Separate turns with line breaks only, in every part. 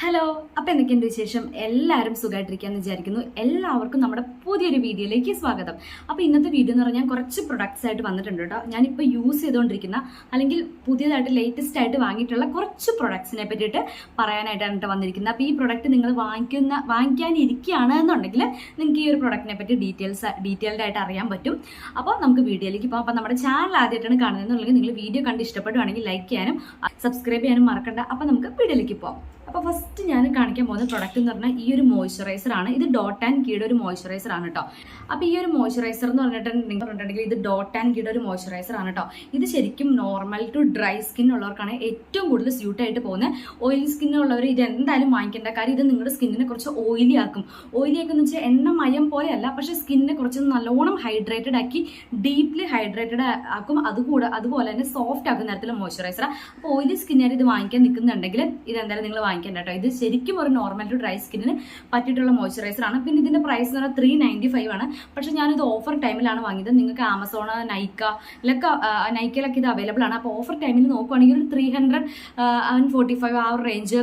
Hello അപ്പോൾ എന്തൊക്കെയുണ്ട് വിശേഷം? എല്ലാവരും സുഖമായിട്ടിരിക്കാന്ന് വിചാരിക്കുന്നു. എല്ലാവർക്കും നമ്മുടെ പുതിയൊരു വീഡിയോയിലേക്ക് സ്വാഗതം. അപ്പോൾ ഇന്നത്തെ വീഡിയോ എന്ന് പറഞ്ഞാൽ കുറച്ച് പ്രൊഡക്ട്സ് ആയിട്ട് വന്നിട്ടുണ്ട് കേട്ടോ. ഞാനിപ്പോൾ യൂസ് ചെയ്തുകൊണ്ടിരിക്കുന്ന അല്ലെങ്കിൽ പുതിയതായിട്ട് ലേറ്റസ്റ്റ് ആയിട്ട് വാങ്ങിയിട്ടുള്ള കുറച്ച് പ്രൊഡക്ട്സിനെ പറ്റിയിട്ട് പറയാനായിട്ടാണ് വന്നിരിക്കുന്നത്. അപ്പോൾ ഈ പ്രൊഡക്റ്റ് നിങ്ങൾ വാങ്ങിക്കുന്ന വാങ്ങിക്കാനിരിക്കുകയാണ് എന്നുണ്ടെങ്കിൽ നിങ്ങൾക്ക് ഈ ഒരു പ്രൊഡക്റ്റിനെ പറ്റി ഡീറ്റെയിൽസ് ഡീറ്റെയിൽഡ് ആയിട്ട് അറിയാൻ പറ്റും. അപ്പോൾ നമുക്ക് വീഡിയോയിലേക്ക് പോകാം. അപ്പോൾ നമ്മുടെ ചാനൽ ആദ്യമായിട്ടാണ് കാണുന്നതെന്നുണ്ടെങ്കിൽ നിങ്ങൾ വീഡിയോ കണ്ട് ഇഷ്ടപ്പെടുവാണെങ്കിൽ ലൈക്ക് ചെയ്യാനും സബ്സ്ക്രൈബ് ചെയ്യാനും മറക്കണ്ട. അപ്പോൾ നമുക്ക് വീഡിയോയിലേക്ക് പോകാം. അപ്പോൾ ഫസ്റ്റ് ഞാൻ കാണിക്കാൻ പോകുന്ന പ്രൊഡക്റ്റ് എന്ന് പറഞ്ഞാൽ ഈ ഒരു മോയ്സ്ചറൈസർ ആണ്. ഇത് ഡോട്ട് ആൻഡ് കീയുടെ ഒരു മോയ്സ്ചറൈസർ ആണ് കേട്ടോ അപ്പോൾ ഈ ഒരു മോയ്സ്ചറൈസർ എന്ന് പറഞ്ഞിട്ടുണ്ടെങ്കിൽ പറഞ്ഞിട്ടുണ്ടെങ്കിൽ ഇത് ഡോട്ട് ആൻഡ് കീയുടെ ഒരു മോയ്സ്ചറൈസർ ആണ് കേട്ടോ ഇത് ശരിക്കും നോർമൽ ടു ഡ്രൈ സ്കിൻ ഉള്ളവർക്കാണ് ഏറ്റവും കൂടുതൽ സ്യൂട്ട് ആയിട്ട് പോകുന്നത്. ഓയിലി സ്കിൻ ഉള്ളവർ ഇത് എന്തായാലും വാങ്ങിക്കേണ്ട കാര്യം ഇത് നിങ്ങളുടെ സ്കിന്നിനെ കുറച്ച് ഓയിലി ആക്കും. ഓയിലി ആക്കുന്ന വെച്ചാൽ എണ്ണ മയം പോലെയല്ല പക്ഷേ സ്കിന്നിനെ കുറച്ച് നല്ലോണം ഹൈഡ്രേറ്റഡ് ആക്കി ഡീപ്ലി ഹൈഡ്രേറ്റഡ് ആക്കും. അതുകൂടെ അതുപോലെ തന്നെ സോഫ്റ്റ് ആക്കുന്ന തരത്തിലുള്ള മോയ്സ്ചറൈസർ അപ്പോൾ ഓയിലി സ്കിന്നുകാർ ഇത് വാങ്ങിക്കാൻ നിൽക്കുന്നുണ്ടെങ്കിൽ ഇത് എന്തായാലും നിങ്ങൾ വാങ്ങിക്കേണ്ട കേട്ടോ ഇത് ശരിക്കും ഒരു നോർമൽ ടു ഡ്രൈ സ്കിന്നിന് പറ്റിയിട്ടുള്ള മോയ്സ്ചറൈസർ ആണ്. പിന്നെ ഇതിന്റെ പ്രൈസ് എന്ന് പറഞ്ഞാൽ ത്രീ നയന്റി ഫൈവ് ആണ്. പക്ഷേ ഞാനിത് ഓഫർ ടൈമിലാണ് വാങ്ങിയത്. നിങ്ങൾക്ക് ആമസോൺ നൈക്ക ഇതിലൊക്കെ നൈക്കയിലൊക്കെ ഇത് അവൈലബിൾ ആണ്. അപ്പോൾ ഓഫർ ടൈമിൽ നോക്കുവാണെങ്കിൽ ഒരു three hundred and forty five ആ ഒരു റേഞ്ച്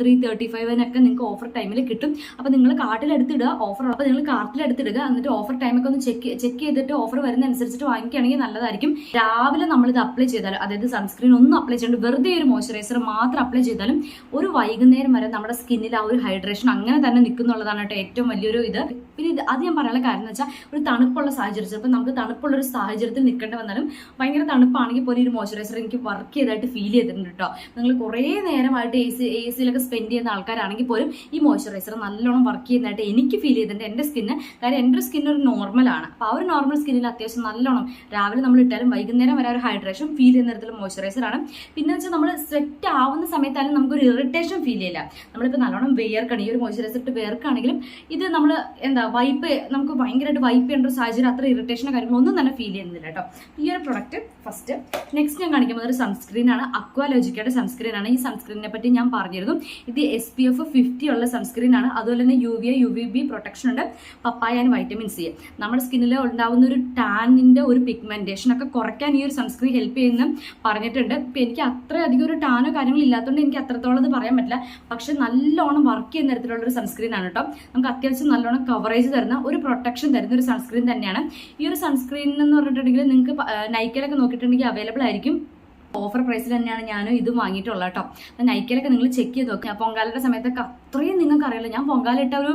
ത്രീ തേർട്ടി ഫൈവിനൊക്കെ നിങ്ങൾക്ക് ഓഫർ ടൈമിൽ കിട്ടും. അപ്പോൾ നിങ്ങൾ കാർട്ടിലെടുത്തിടുക ഓഫർ അപ്പോൾ നിങ്ങൾ കാർട്ടിലെടുത്തിടുക. എന്നിട്ട് ഓഫർ ടൈമൊക്കെ ഒന്ന് ചെക്ക് ചെക്ക് ചെയ്തിട്ട് ഓഫർ വരുന്ന അനുസരിച്ചിട്ട് വാങ്ങിക്കുകയാണെങ്കിൽ നല്ലതായിരിക്കും. രാവിലെ നമ്മളിത് അപ്ലൈ ചെയ്താൽ അതായത് സൺസ്ക്രീൻ ഒന്നും അപ്ലൈ ചെയ്യേണ്ട വെറുതെ ഒരു മോയ്സ്ചറൈസർ മാത്രം അപ്ലൈ ചെയ്താലും ഒരു വൈകുന്നേരം വരെ നമ്മുടെ സ്കിന്നിൽ ആ ഒരു ഹൈഡ്രേഷൻ അങ്ങനെ തന്നെ നിൽക്കുന്നുള്ളതാണ് കേട്ടോ ഏറ്റവും വലിയൊരു ഇത്. പിന്നെ ഇത് അത് ഞാൻ പറയാനുള്ള കാര്യം എന്ന് വെച്ചാൽ ഒരു തണുപ്പുള്ള സാഹചര്യം ചിലപ്പോൾ നമുക്ക് തണുപ്പുള്ള ഒരു സാഹചര്യത്തിൽ നിൽക്കേണ്ടി വന്നാലും ഭയങ്കര തണുപ്പാണെങ്കിൽ പോലും ഒരു മോയ്സ്ചറൈസർ എനിക്ക് വർക്ക് ചെയ്തായിട്ട് ഫീൽ ചെയ്തിട്ടുണ്ട് കേട്ടോ. നിങ്ങൾ കുറേ നേരമായിട്ട് എ സി എ സിയിലൊക്കെ സ്പെൻഡ് ചെയ്യുന്ന ആൾക്കാരാണെങ്കിൽ പോലും ഈ മോയ്സ്ചറൈസർ നല്ലോണം വർക്ക് ചെയ്യുന്നതായിട്ട് എനിക്ക് ഫീൽ ചെയ്തിട്ടുണ്ട് എന്റെ സ്കിന്ന്. കാര്യം എന്റെ സ്കിൻ ഒരു നോർമലാണ് അപ്പോൾ ആ ഒരു നോർമൽ സ്കിന്നിൽ അത്യാവശ്യം നല്ലോണം രാവിലെ നമ്മൾ ഇട്ടാലും വൈകുന്നേരം വരെ ഒരു ഹൈഡ്രേഷൻ ഫീൽ ചെയ്യുന്ന തരത്തിലുള്ള മോയ്സ്ചറൈസർ ആണ്. പിന്നെ വെച്ചാൽ നമ്മൾ സ്വെറ്റ് ആവുന്ന സമയത്തായാലും നമുക്കൊരു ഇറിറ്റേഷൻ ഫീൽ ചെയ്യില്ല. നമ്മളിപ്പോൾ നല്ലോണം വേർക്കണം ഈ ഒരു മോയ്സ്ചറൈസർ ഇട്ട് വേർക്കാണെങ്കിലും ഇത് നമ്മൾ എന്താ വൈപ്പ് നമുക്ക് ഭയങ്കരമായിട്ട് വൈപ്പ് ചെയ്യേണ്ട ഒരു സാഹചര്യം അത്ര ഇറിറ്റേഷനോ കാര്യങ്ങളോ ഒന്നും തന്നെ ഫീൽ ചെയ്യുന്നില്ല കേട്ടോ. ഈ ഒരു പ്രൊഡക്റ്റ് ഫസ്റ്റ് നെക്സ്റ്റ് ഞാൻ കാണിക്കുന്നത് ഒരു സൺസ്ക്രീൻ ആണ്. അക്വാലോജിക്കയുടെ സൺസ്ക്രീൻ ആണ്. ഈ സൺസ്ക്രീനെ പറ്റി ഞാൻ പറഞ്ഞിരുന്നു. ഇത് എസ് പി എഫ് ഫിഫ്റ്റി ഉള്ള സൺസ്ക്രീനാണ് അതുപോലെ തന്നെ U V A U V B protection ഉണ്ട്. പപ്പായ ആൻഡ് വൈറ്റമിൻ സി നമ്മുടെ സ്കിന്നിൽ ഉണ്ടാവുന്ന ഒരു ടാനിന്റെ ഒരു പിഗ്മെന്റേഷൻ ഒക്കെ കുറയ്ക്കാൻ ഈ ഒരു സൺസ്ക്രീൻ ഹെൽപ്പ് ചെയ്യുന്നു പറഞ്ഞിട്ടുണ്ട്. ഇപ്പം എനിക്ക് അത്രയധികം ഒരു ടാനോ കാര്യങ്ങളില്ലാത്തതുകൊണ്ട് എനിക്ക് അത്രത്തോളം അത് പറയാൻ പറ്റില്ല. പക്ഷെ നല്ലോണം വർക്ക് ചെയ്യുന്ന തരത്തിലുള്ള ഒരു സൺസ്ക്രീൻ ആണ് കേട്ടോ നമുക്ക് അത്യാവശ്യം നല്ലോണം കവറേജ് തരുന്ന ഒരു പ്രൊട്ടക്ഷൻ തരുന്ന ഒരു സൺസ്ക്രീൻ തന്നെയാണ്. ഈ ഒരു സൺസ്ക്രീൻ എന്ന് പറഞ്ഞിട്ടുണ്ടെങ്കിൽ നിങ്ങൾക്ക് നൈക്കലൊക്കെ നോക്കിയിട്ടുണ്ടെങ്കിൽ അവൈലബിൾ ആയിരിക്കും. ഓഫർ പ്രൈസിൽ തന്നെയാണ് ഞാനും ഇത് വാങ്ങിയിട്ടുള്ളത് കേട്ടോ നൈക്കലൊക്കെ നിങ്ങൾ ചെക്ക് ചെയ്ത് നോക്കുക പൊങ്കാലയുടെ സമയത്തൊക്കെ അത്രയും നിങ്ങൾക്ക് അറിയില്ല ഞാൻ പൊങ്കാലിട്ട ഒരു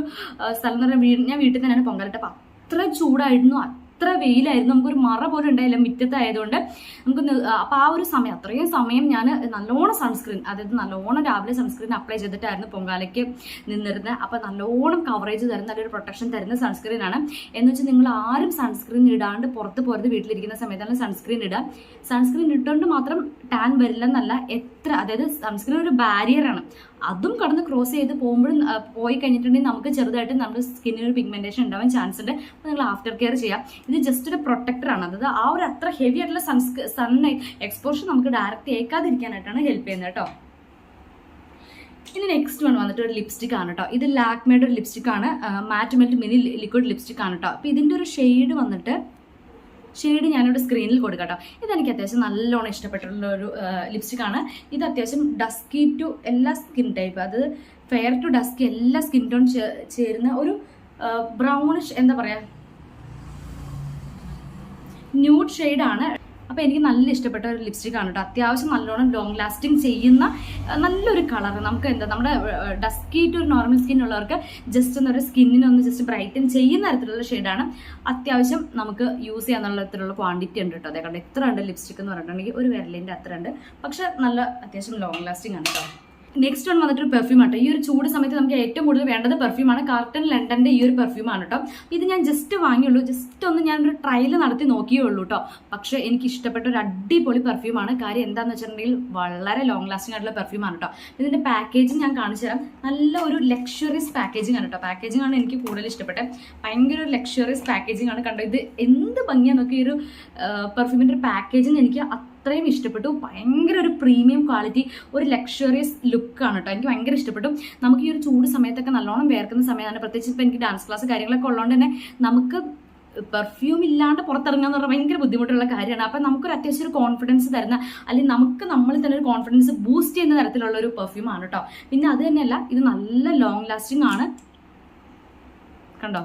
സ്ഥലം എന്ന് പറഞ്ഞാൽ വീട് ഞാൻ വീട്ടിൽ തന്നെയാണ് പൊങ്കാല അപ്പം അത്ര ചൂടായിരുന്നു. അത്ര വെയിലായിരുന്നു. നമുക്കൊരു മറ പോലും ഉണ്ടായില്ല മുറ്റത്തായതുകൊണ്ട്. നമുക്ക് അപ്പോൾ ആ ഒരു സമയം അത്രയും സമയം ഞാൻ നല്ലോണം സൺസ്ക്രീൻ അതായത് നല്ലോണം രാവിലെ സൺസ്ക്രീൻ അപ്ലൈ ചെയ്തിട്ടായിരുന്നു പൊങ്കാലയ്ക്ക് നിന്നിരുന്നത്. അപ്പോൾ നല്ലോണം കവറേജ് തരുന്ന നല്ലൊരു പ്രൊട്ടക്ഷൻ തരുന്ന സൺസ്ക്രീൻ ആണ്. എന്ന് വെച്ചാൽ നിങ്ങൾ ആരും സൺസ്ക്രീൻ ഇടാണ്ട് പുറത്ത് പോരുത് വീട്ടിലിരിക്കുന്ന സമയത്താണ് സൺസ്ക്രീൻ ഇടുക. സൺസ്ക്രീൻ ഇട്ടുകൊണ്ട് മാത്രം ടാൻ വരില്ലെന്നല്ല എത്ര അതായത് സൺസ്ക്രീൻ ഒരു ബാരിയറാണ് അതും കടന്ന് ക്രോസ് ചെയ്ത് പോകുമ്പോഴും പോയി കഴിഞ്ഞിട്ടുണ്ടെങ്കിൽ നമുക്ക് ചെറുതായിട്ട് നമ്മുടെ സ്കിന്നിന് ഒരു പിഗ്മെന്റേഷൻ ഉണ്ടാവാൻ ചാൻസ് ഉണ്ട്. അപ്പോൾ നിങ്ങൾ ആഫ്റ്റർ കെയർ ചെയ്യാം. ഇത് ജസ്റ്റ് ഒരു പ്രൊട്ടക്ടറാണ് അതായത് ആ ഒരു അത്ര ഹെവി ആയിട്ടുള്ള സൺസ് സൺ എക്സ്പോഷർ നമുക്ക് ഡയറക്റ്റ് ഏൽക്കാതിരിക്കാനായിട്ടാണ് ഹെൽപ്പ് ചെയ്യുന്നത് കേട്ടോ. ഇനി നെക്സ്റ്റ് വൺ വന്നിട്ട് ഒരു ലിപ്സ്റ്റിക് ആണ് കേട്ടോ. ഇത് ലാക്മേഡ് ഒരു ലിപ്സ്റ്റിക് ആണ്. Matte melt mini liquid lipstick ആണ് കേട്ടോ. അപ്പോൾ ഇതിന്റെ ഒരു ഷെയ്ഡ് വന്നിട്ട് ഷെയ്ഡ് ഞാനിവിടെ സ്ക്രീനിൽ കൊടുക്കട്ടോ. കേട്ടോ ഇതെനിക്ക് അത്യാവശ്യം നല്ലോണം ഇഷ്ടപ്പെട്ടിട്ടുള്ള ഒരു ലിപ്സ്റ്റിക് ആണ്. ഇത് അത്യാവശ്യം ഡസ്കി ടു എല്ലാ സ്കിൻ ടൈപ്പ് അത് ഫെയർ ടു ഡസ്കി എല്ലാ സ്കിൻ ടോൺ ചേരുന്ന ഒരു ബ്രൗണിഷ് എന്താ പറയുക ന്യൂഡ് ഷെയ്ഡാണ് അപ്പോൾ എനിക്ക് നല്ല ഇഷ്ടപ്പെട്ട ഒരു ലിപ്സ്റ്റിക് ആണ് കേട്ടോ അത്യാവശ്യം നല്ലോണം ലോങ് ലാസ്റ്റിംഗ് ചെയ്യുന്ന നല്ലൊരു കളർ നമുക്ക് എന്താ നമ്മുടെ ഡസ്കി ടു ഒരു നോർമൽ സ്കിൻ ഉള്ളവർക്ക് ജസ്റ്റ് ഒന്ന് ഒരു സ്കിന്നിനെ ഒന്ന് ജസ്റ്റ് ബ്രൈറ്റൻ ചെയ്യുന്ന തരത്തിലുള്ള ഷെയ്ഡാണ് അത്യാവശ്യം നമുക്ക് യൂസ് ചെയ്യാന്നുള്ള തരത്തിലുള്ള ക്വാണ്ടിറ്റി ഉണ്ട് കേട്ടോ അതേ കണ്ടോ? എത്ര ഉണ്ട് ലിപ്സ്റ്റിക് എന്ന് പറഞ്ഞിട്ടുണ്ടെങ്കിൽ ഒരു വിരലിന്റെ അത്ര ഉണ്ട് പക്ഷെ നല്ല അത്യാവശ്യം ലോങ് ലാസ്റ്റിംഗ് ആണ് കേട്ടോ നെക്സ്റ്റ് വൺ വന്നിട്ട് ഒരു പെർഫ്യൂം ആട്ടോ. ഈ ഒരു ചൂട് സമയത്ത് നമുക്ക് ഏറ്റവും കൂടുതൽ വേണ്ടത് പെർഫ്യൂമാണ് കാർട്ടൺ ലണ്ടന്റെ ഈ ഒരു പെർഫ്യൂമാണ് കേട്ടോ ഇത് ഞാൻ ജസ്റ്റ് വാങ്ങിയുള്ളൂ. ജസ്റ്റ് ഒന്ന് ഞാനൊരു ട്രയൽ നടത്തി നോക്കിയേ ഉള്ളൂ കേട്ടോ പക്ഷേ എനിക്ക് ഇഷ്ടപ്പെട്ട ഒരു അടിപൊളി പെർഫ്യൂമാണ് കാര്യം എന്താണെന്ന് വെച്ചിട്ടുണ്ടെങ്കിൽ വളരെ ലോങ് ലാസ്റ്റിംഗ് ആയിട്ടുള്ള പെർഫ്യൂമാണ് കേട്ടോ ഇതിന്റെ പാക്കേജിങ് ഞാൻ കാണിച്ചു തരാം. നല്ല ഒരു ലക്ഷറിയസ് പാക്കേജിംഗ് ആണ് കേട്ടോ പാക്കേജിംഗ് ആണ് എനിക്ക് കൂടുതൽ ഇഷ്ടപ്പെട്ടത് ഭയങ്കര ഒരു ലക്ഷറിയസ് പാക്കേജിംഗ് ആണ്. കണ്ടോ ഇത് എന്ത് ഭംഗിയാണെന്നൊക്കെ ഈ ഒരു പെർഫ്യൂമിന്റെ ഒരു പാക്കേജിങ് എനിക്ക് അത്രയും ഇഷ്ടപ്പെട്ടു. ഭയങ്കര ഒരു പ്രീമിയം ക്വാളിറ്റി ഒരു ലക്ഷറിയസ് ലുക്കാണ് കേട്ടോ എനിക്ക് ഭയങ്കര ഇഷ്ടപ്പെട്ടു. നമുക്ക് ഈ ഒരു ചൂട് സമയത്തൊക്കെ നല്ലോണം വേർക്കുന്ന സമയമാണ്. പ്രത്യേകിച്ച് ഇപ്പം എനിക്ക് ഡാൻസ് ക്ലാസ് കാര്യങ്ങളൊക്കെ ഉള്ളതുകൊണ്ട് തന്നെ നമുക്ക് പെർഫ്യൂം ഇല്ലാണ്ട് പുറത്തിറങ്ങുക എന്ന് പറഞ്ഞാൽ ഭയങ്കര ബുദ്ധിമുട്ടുള്ള കാര്യമാണ്. അപ്പം നമുക്കൊരു അത്യാവശ്യം ഒരു കോൺഫിഡൻസ് തരുന്ന അല്ലെങ്കിൽ നമുക്ക് നമ്മൾ തന്നെ ഒരു കോൺഫിഡൻസ് ബൂസ്റ്റ് ചെയ്യുന്ന തരത്തിലുള്ള ഒരു പെർഫ്യൂമാണ് കേട്ടോ പിന്നെ അത് തന്നെയല്ല ഇത് നല്ല ലോങ് ലാസ്റ്റിംഗ് ആണ്. കണ്ടോ?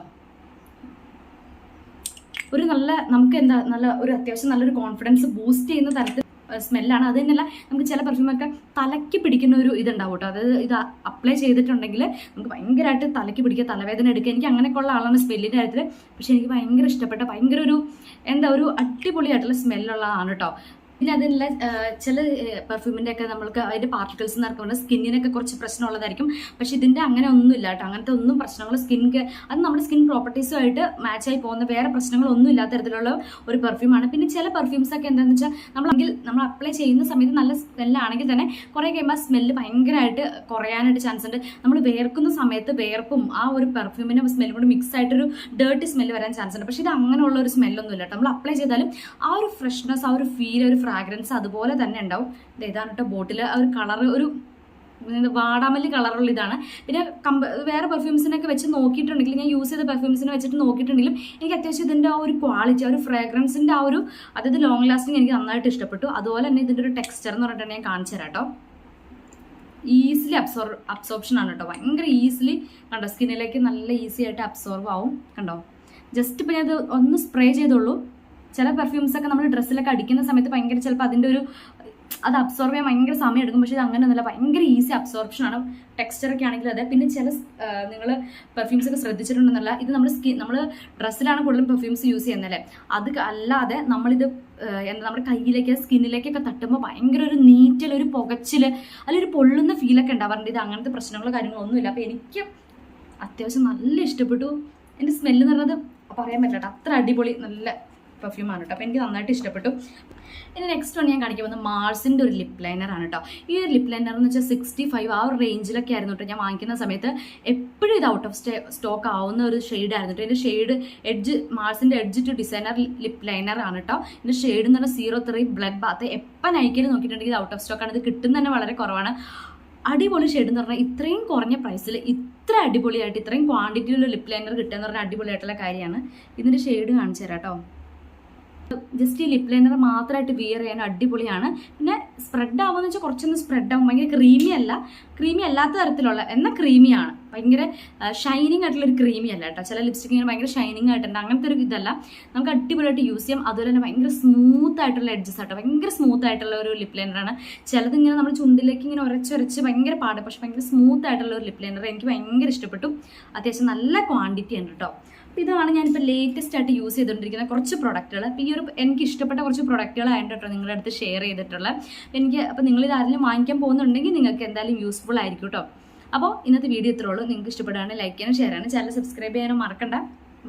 ഒരു നല്ല നമുക്ക് എന്താ നല്ല ഒരു അത്യാവശ്യം നല്ലൊരു കോൺഫിഡൻസ് ബൂസ്റ്റ് ചെയ്യുന്ന തരത്തിൽ സ്മെല്ലാണ് അത് തന്നെയല്ല നമുക്ക് ചില പെർഫ്യൂമൊക്കെ തലയ്ക്ക് പിടിക്കുന്ന ഒരു ഇതുണ്ടാവും കേട്ടോ. അതായത് ഇത് അപ്ലൈ ചെയ്തിട്ടുണ്ടെങ്കിൽ നമുക്ക് ഭയങ്കരമായിട്ട് തലയ്ക്ക് പിടിക്കുക തലവേദന എടുക്കുക. എനിക്ക് അങ്ങനെയൊക്കെയുള്ള ആളാണ് സ്മെല്ലിന്റെ കാര്യത്തിൽ പക്ഷേ എനിക്ക് ഭയങ്കര ഇഷ്ടപ്പെട്ട ഭയങ്കര ഒരു എന്താ ഒരു അടിപൊളിയായിട്ടുള്ള സ്മെല്ലുള്ളതാണ് കേട്ടോ. പിന്നെ അതിനുള്ള ചില പെർഫ്യൂമിന്റെ ഒക്കെ നമ്മൾക്ക് അതിന്റെ പാർട്ടിക്കിൾസ് നിറക്കുമ്പോൾ സ്കിന്നിനൊക്കെ കുറച്ച് പ്രശ്നമുള്ളതായിരിക്കും. പക്ഷേ ഇതിന്റെ അങ്ങനെ ഒന്നുമില്ല കേട്ടോ. അങ്ങനത്തെ ഒന്നും പ്രശ്നങ്ങൾ സ്കിൻക്ക് അത് നമ്മുടെ സ്കിൻ പ്രോപ്പർട്ടീസുമായിട്ട് മാച്ച് ആയി പോകുന്ന വേറെ പ്രശ്നങ്ങളൊന്നും ഇല്ലാത്ത തരത്തിലുള്ള ഒരു പെർഫ്യൂമാണ് പിന്നെ ചില പെർഫ്യൂംസ് ഒക്കെ എന്താണെന്ന് വെച്ചാൽ നമ്മളെങ്കിൽ നമ്മൾ അപ്ലൈ ചെയ്യുന്ന സമയത്ത് നല്ല സ്മെല്ലാണെങ്കിൽ തന്നെ കുറേ കഴിയുമ്പോൾ ആ സ്മെല്ല് ഭയങ്കരമായിട്ട് കുറയാനായിട്ട് ചാൻസ് ഉണ്ട്. നമ്മൾ വേർക്കുന്ന സമയത്ത് വേർപ്പും ആ ഒരു പെർഫ്യൂമിന്റെ സ്മെല്ലും കൂടി മിക്സ് ആയിട്ടൊരു ഡേർട്ടി സ്മെല്ല് വരാൻ ചാൻസ് ഉണ്ട്. പക്ഷേ ഇത് അങ്ങനെയുള്ള ഒരു സ്മെല്ലൊന്നും ഇല്ല കേട്ടോ. നമ്മൾ അപ്ലൈ ചെയ്താലും ആ ഒരു ഫ്രഷ്നെസ് ആ ഒരു ഫീൽ ഒരു ഫ്രാഗ്രൻസ് അതുപോലെ തന്നെ ഉണ്ടാവും. ഇത് ഇതാണ് കേട്ടോ ബോട്ടിൽ ഒരു കളർ ഒരു വാടാമല്ലി കളറുള്ള ഇതാണ്. പിന്നെ കമ്പ വേറെ പെർഫ്യൂംസിനൊക്കെ വെച്ച് നോക്കിയിട്ടുണ്ടെങ്കിൽ ഞാൻ യൂസ് ചെയ്ത പെർഫ്യൂംസിനെ വെച്ചിട്ട് നോക്കിയിട്ടുണ്ടെങ്കിലും എനിക്ക് അത്യാവശ്യം ഇതിന്റെ ആ ഒരു ക്വാളിറ്റി ആ ഒരു ഫ്രാഗ്രൻസിന്റെ ആ ഒരു അതായത് ലോങ് ലാസ്റ്റിംഗ് എനിക്ക് നന്നായിട്ട് ഇഷ്ടപ്പെട്ടു. അതുപോലെ തന്നെ ഇതിന്റെ ഒരു ടെക്സ്ചർ എന്ന് പറഞ്ഞിട്ടുണ്ടെങ്കിൽ ഞാൻ കാണിച്ചു തരാം കേട്ടോ. ഈസിലി അബ്സോർ അബ്സോർപ്ഷൻ ആണ് കേട്ടോ. ഭയങ്കര ഈസിലി കണ്ടോ സ്കിന്നിലേക്ക് നല്ല ഈസി ആയിട്ട് അബ്സോർവ് ആവും. കണ്ടോ? ജസ്റ്റ് ഇപ്പം ഞാൻ ഒന്ന് സ്പ്രേ ചെയ്തുള്ളൂ. ചില പെർഫ്യൂംസ് ഒക്കെ നമ്മൾ ഡ്രസ്സിലൊക്കെ അടിക്കുന്ന സമയത്ത് ഭയങ്കര ചിലപ്പോൾ അതിന്റെ ഒരു അത് അബ്സോർബ് ചെയ്യാൻ ഭയങ്കര സമയം എടുക്കും. പക്ഷേ ഇത് അങ്ങനെ ഒന്നുമില്ല ഭയങ്കര ഈസി അബ്സോർപ്ഷൻ ആണ്. ടെക്സ്റ്റർ ഒക്കെ ആണെങ്കിൽ അതെ. പിന്നെ ചില നിങ്ങൾ പെർഫ്യൂംസ് ഒക്കെ ശ്രദ്ധിച്ചിട്ടുണ്ടെന്നല്ല ഇത് നമ്മൾ സ്കിൻ നമ്മൾ ഡ്രസ്സിലാണ് കൂടുതലും പെർഫ്യൂംസ് യൂസ് ചെയ്യുന്നല്ലേ അത് അല്ലാതെ നമ്മളിത് എന്താ നമ്മുടെ കയ്യിലേക്ക് സ്കിന്നിലേക്കൊക്കെ തട്ടുമ്പോൾ ഭയങ്കര ഒരു നീറ്റൽ ഒരു പുകച്ചിൽ അതിലൊരു പൊള്ളുന്ന ഫീലൊക്കെ ഉണ്ടാവാറുണ്ട്. ഇത് അങ്ങനത്തെ പ്രശ്നങ്ങളോ കാര്യങ്ങളോ ഒന്നുമില്ല. അപ്പോൾ എനിക്ക് അത്യാവശ്യം നല്ല ഇഷ്ടപ്പെട്ടു. എന്റെ സ്മെല്ല് എന്ന് പറയുന്നത് പറയാൻ പറ്റില്ല അത്ര അടിപൊളി നല്ല പെർഫ്യൂമാണ് കേട്ടോ അപ്പോൾ എനിക്ക് നന്നായിട്ട് ഇഷ്ടപ്പെട്ടു. ഇനി നെക്സ്റ്റ് വൺ ഞാൻ കാണിക്കാൻ പോകുന്നത് മാർസിന്റെ ഒരു ലിപ് ആണ് കേട്ടോ ഈ ഒരു ലിപ് ലൈനർ എന്ന് വെച്ചാൽ സിക്സ്റ്റി ഫൈവ് ആ ഒരു റേഞ്ചിലൊക്കെ ആയിരുന്നു കേട്ടോ ഞാൻ വാങ്ങിക്കുന്ന സമയത്ത്. എപ്പോഴും ഇത് ഔട്ട് ഓഫ് സ്റ്റേ സ്റ്റോക്ക് ആവുന്ന ഒരു ഷെയ്ഡ് ആയിരുന്നു കേട്ടോ ഇതിന്റെ shade edge മാർസിന്റെ edge to designer lip liner ആണ് കേട്ടോ ഇതിന്റെ ഷെയ്ഡ് എന്ന് പറഞ്ഞാൽ സീറോ ത്രീ ബ്ലഡ് ബാത്ത് എപ്പം നയിക്കൽ നോക്കിയിട്ടുണ്ടെങ്കിൽ ഇത് ഔട്ട് ഓഫ് സ്റ്റോക്ക് ആണ്. ഇത് കിട്ടുന്ന തന്നെ വളരെ കുറവാണ്. അടിപൊളി ഷെയ്ഡ് എന്ന് പറഞ്ഞാൽ ഇത്രയും കുറഞ്ഞ പ്രൈസിൽ ഇത്ര അടിപൊളിയായിട്ട് ഇത്രയും ക്വാണ്ടിറ്റിയിലുള്ള ലിപ് ലൈനർ കിട്ടുക എന്ന് പറഞ്ഞാൽ അടിപൊളിയായിട്ടുള്ള കാര്യമാണ്. ഇതിന്റെ ഷെയ്ഡ് കാണിച്ചു തരാം കേട്ടോ ജസ്റ്റ് ഈ ലിപ് ലൈനർ മാത്രമായിട്ട് വിയർ ചെയ്യാൻ അടിപൊളിയാണ്. പിന്നെ സ്പ്രെഡ് ആവുമെന്ന് വെച്ചാൽ കുറച്ചൊന്ന് സ്പ്രെഡ് ആവും. ഭയങ്കര ക്രീമി അല്ല. ക്രീമി അല്ലാത്ത തരത്തിലുള്ള എന്നാൽ ക്രീമിയാണ് ഭയങ്കര ഷൈനിങ് ആയിട്ടുള്ള ഒരു ക്രീമി അല്ല കേട്ടോ. ചില ലിപ്സ്റ്റിക് ഇങ്ങനെ ഭയങ്കര ഷൈനിങ് ആയിട്ടുണ്ട്. അങ്ങനത്തെ ഒരു ഇതല്ല. നമുക്ക് അടിപൊളിയായിട്ട് യൂസ് ചെയ്യാം. അതുപോലെ തന്നെ ഭയങ്കര സ്മൂത്ത് ആയിട്ടുള്ള എഡ്ജസ് ആട്ടോ. ഭയങ്കര സ്മൂത്ത് ആയിട്ടുള്ള ഒരു ലിപ് ലൈനറാണ് ചിലത് ഇങ്ങനെ നമ്മൾ ചുണ്ടിലേക്ക് ഇങ്ങനെ ഉരച്ചുരച്ച് ഭയങ്കര പാട്. പക്ഷെ ഭയങ്കര സ്മൂത്ത് ആയിട്ടുള്ള ഒരു ലിപ് ലൈനർ എനിക്ക് ഭയങ്കര ഇഷ്ടപ്പെട്ടു. അത്യാവശ്യം നല്ല ക്വാണ്ടിറ്റി ഉണ്ട് കേട്ടോ. അപ്പോൾ ഇതാണ് ഞാനിപ്പോൾ ലേറ്റസ്റ്റ് ആയിട്ട് യൂസ് ചെയ്തുകൊണ്ടിരിക്കുന്ന കുറച്ച് പ്രൊഡക്റ്റുകൾ അപ്പോൾ ഈ ഒരു എനിക്ക് ഇഷ്ടപ്പെട്ട കുറച്ച് പ്രൊഡക്റ്റുകളായിട്ട് കേട്ടോ നിങ്ങളുടെ അടുത്ത് ഷെയർ ചെയ്തിട്ടുള്ളത്. എനിക്ക് അപ്പോൾ നിങ്ങൾ ആരെങ്കിലും വാങ്ങിക്കാൻ പോകുന്നുണ്ടെങ്കിൽ നിങ്ങൾക്ക് എന്തായാലും യൂസ്ഫുൾ ആയിരിക്കും കേട്ടോ അപ്പോൾ ഇന്നത്തെ വീഡിയോ ഇത്രേ ഉള്ളൂ. നിങ്ങൾക്ക് ഇഷ്ടപ്പെടുകയാണെങ്കിൽ ലൈക്ക് ചെയ്യാനും ഷെയർ ചെയ്യാനും ചാനൽ സബ്സ്ക്രൈബ് ചെയ്യാനും മറക്കണ്ട.